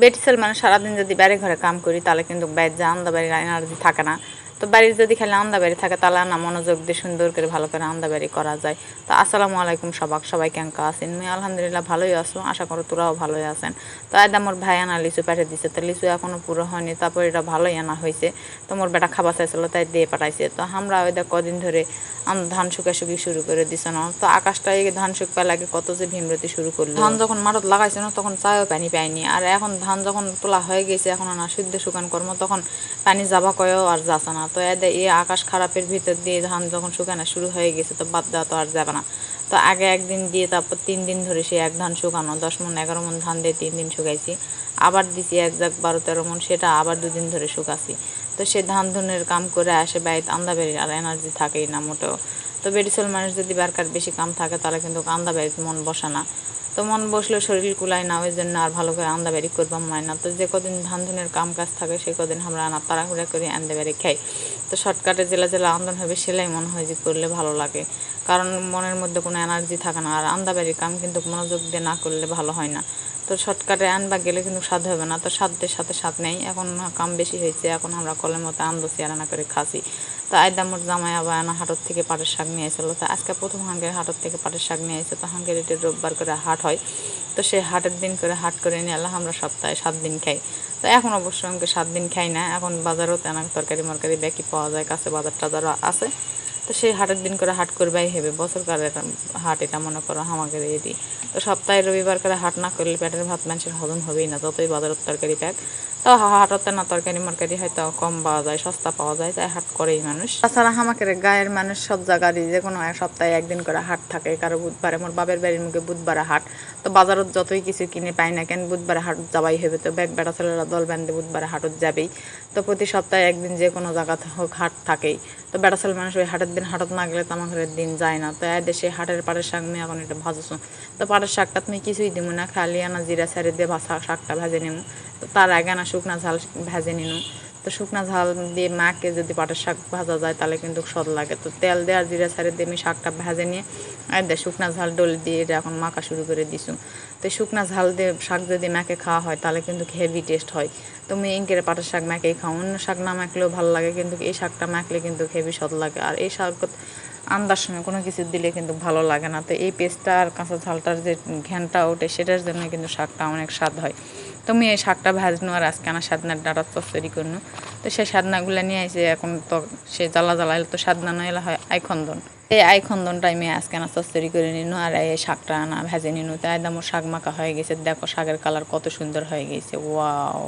বেটিসেল মানে সারাদিন যদি বাড়ি ঘরে কাম করি, তাহলে কিন্তু বাইর জান আন্দা গায়ে থাকে না তো বাড়ির যদি খালি আন্দা বাড়ি থাকে, তাহলে না, মনোযোগ দিয়ে সুন্দর করে ভালো করে আন্দা বাড়ি করা যায়। তো আসসালামু আলাইকুম সবাক, সবাই কেঙ্কা আছেন? মুই আলহামদুলিল্লাহ ভালোই আছো, আশা করো তোরাও ভালোই আছেন। তো আজ আমার ভাই আনা লিচু পাঠিয়ে দিছে, তো লিচু এখনও পুরো হয়নি, তারপর এটা ভালোই আনা হয়েছে। তো মোর বেটা খাবার চাইছিল, তাই দিয়ে পাঠাইছে। তো আমরা ওই দেখ কদিন ধরে ধান শুকা শুকি শুরু করে দিছে না। তো আকাশটা ধান শুকপা লাগে কত যে ভীমরতি শুরু করল। ধান যখন মাঠত লাগাইছে না, তখন চায়ও পানি পাইনি আর এখন ধান যখন তোলা হয়ে গেছে, এখন না শুদ্ধ শুকান কর্ম, তখন পানি যাবা কয়েও আর যাচ্ছে না। তো এদের এই আকাশ খারাপের ভিতর দিয়ে ধান যখন শুকানো শুরু হয়ে গেছে, তো বাদ দেওয়া তো আর যাবে না। তো আগে একদিন দিয়ে তারপর তিন দিন ধরে সেই এক ধান শুকানো, দশ মন, এগারো মন ধান দিয়ে তিন দিন শুকাইছি। আবার দিছি এক জাগ বারো তেরো মন, সেটা আবার দুদিন ধরে শুকাছি তো সে ধান ধুনের কাম করে আসে বাড়িতে, আন্দা বেরিয়ে আর এনার্জি থাকেই না মোটেও। তো বেডিসেল মানুষ যদি বারকার বেশি কাম থাকে, তাহলে কিন্তু আন্দা বাড়িতে মন বসে না। তো মন বসলে শরীর কুলায় না ওই জন্য আর ভালো করে আন্দা বাড়ি করবাম মায় না তো যে কদিন ধান ধুনের কাম কাজ থাকে সে কদিন আমরা তাড়াহুড়া করে, আন্দা বাড়ি খাই। তো শর্টকাটে জেলা জেলা আন্দোলন হবে, সেলাই মনে হয় যে করলে ভালো লাগে। কারণ মনের মধ্যে কোনো এনার্জি থাকে না। আর আন্দা বাড়ির কাম কিন্তু মনোযোগ দিয়ে না করলে ভালো হয় না। তো শর্টকাটে আনবা গেলে কিন্তু স্বাদ হবে না। তো স্বাদের সাথে স্বাদ নেই। এখন কাম বেশি হয়েছে। এখন আমরা কলের মতো আন্দো চেয়ারানা করে খাসি। তো আয়দামোর জামাই আবার আনা হাটর থেকে পাটের শাক নিয়ে এসেছিল তো আজকে প্রথম হাঙ্গের হাটর থেকে পাটের শাক নিয়ে এসে তো হাঙ্গের এটি রোববার করে হাট হয়। তো সেই হাটের দিন করে হাট করে নিয়ে এলাম আমরা সপ্তাহে সাত দিন খাই। তো এখন অবশ্য আমাকে সাত দিন খাই না। এখন বাজারও তেনা তরকারি মরকারি ব্যাকি পাওয়া যায় কাছে বাজার টাজারও আছে। তো সেই হাটের দিন করে হাট করবাই হবে কালে হাট এটা মনে করো আমাকে দিয়ে দিই। তো সপ্তাহে রবিবার করে হাট না করলে পেটের ভাত মানুষের হজম হবেই না, যতই বাজারের তরকারি প্যাক তো হাটতে না তরকারি মরকারি হয়তো কম পাওয়া যায়, সস্তা পাওয়া যায়, তাই হাট করেই মানুষ। তাছাড়া আমাকে গায়ের মানুষ সব জায়গারই যে কোনো সপ্তাহে একদিন করে হাট থাকে, কারও বুধবারে, মোর বাবের বাড়ির মুখে বুধবারে হাট। তো বাজারত যতই কিছু কিনে পাই না কেন, বুধবারে হাট যাবাই হবে, তো ব্যাগ বেটা ছেলেরা দল ব্যান্ডে বুধবারে হাটত যাবেই। তো প্রতি সপ্তাহে একদিন যে কোনো জায়গা হোক, হাট থাকেই। তো বেটা ছেলে মানুষ ওই হাটের দিন হাটত না গেলে তো আমার দিন যায় না। তো এদের সেই হাটের পাটের শাক নিয়ে এখন এটা ভাজছো তো পাটের শাকটা তুমি কিছুই দিব না, খালি আনা জিরা সারি দিয়ে ভাষা শাকটা ভেজে নেব তো তার আগে আনা শুকনা ঝাল ভেজে নিনু। তো শুকনা ঝাল দিয়ে মাকে যদি পাটের শাক ভাজা যায় তাহলে কিন্তু স্বাদ লাগে। তো তেল দিয়ে আর জিরা সারি দিয়ে আমি শাকটা ভেজে নিয়ে আর শুকনা ঝাল ডলে দিয়ে এটা এখন মাখা শুরু করে দিছু তো শুকনা ঝাল দিয়ে শাক যদি মাকে খাওয়া হয় তাহলে কিন্তু হেভি টেস্ট হয়। তুমি ইঙ্কের পাটের শাক মাকেই খাও, অন্য শাক না মাখলেও ভালো লাগে, কিন্তু এই শাকটা মাখলে কিন্তু হেভি স্বাদ লাগে। আর এই শাক আন্দার সময় কোনো কিছু দিলে কিন্তু ভালো লাগে না। তো এই পেস্টটা আর কাঁচা ঝালটার যে ঘ্যানটা ওঠে, সেটার জন্য কিন্তু শাকটা অনেক স্বাদ হয়। তুমি এই শাকটা ভাজনো আর আজকে আনা সাদনার ডাটা চচ্চড়ি করনু। তো সেই সাদনাগুলো নিয়ে আসে এখন তো সে জ্বালা জ্বালাইলে তো সাদনা নইলে হয় আইখন্দন। এই আইখন্দনটা আমি আজকে আনা চচ্চড়ি করে নিনু আর এই শাকটা আনা, ভেজে নিনু। তাই দাম শাক মাখা হয়ে গেছে। দেখো শাকের কালার কত সুন্দর হয়ে গেছে। ওয়াও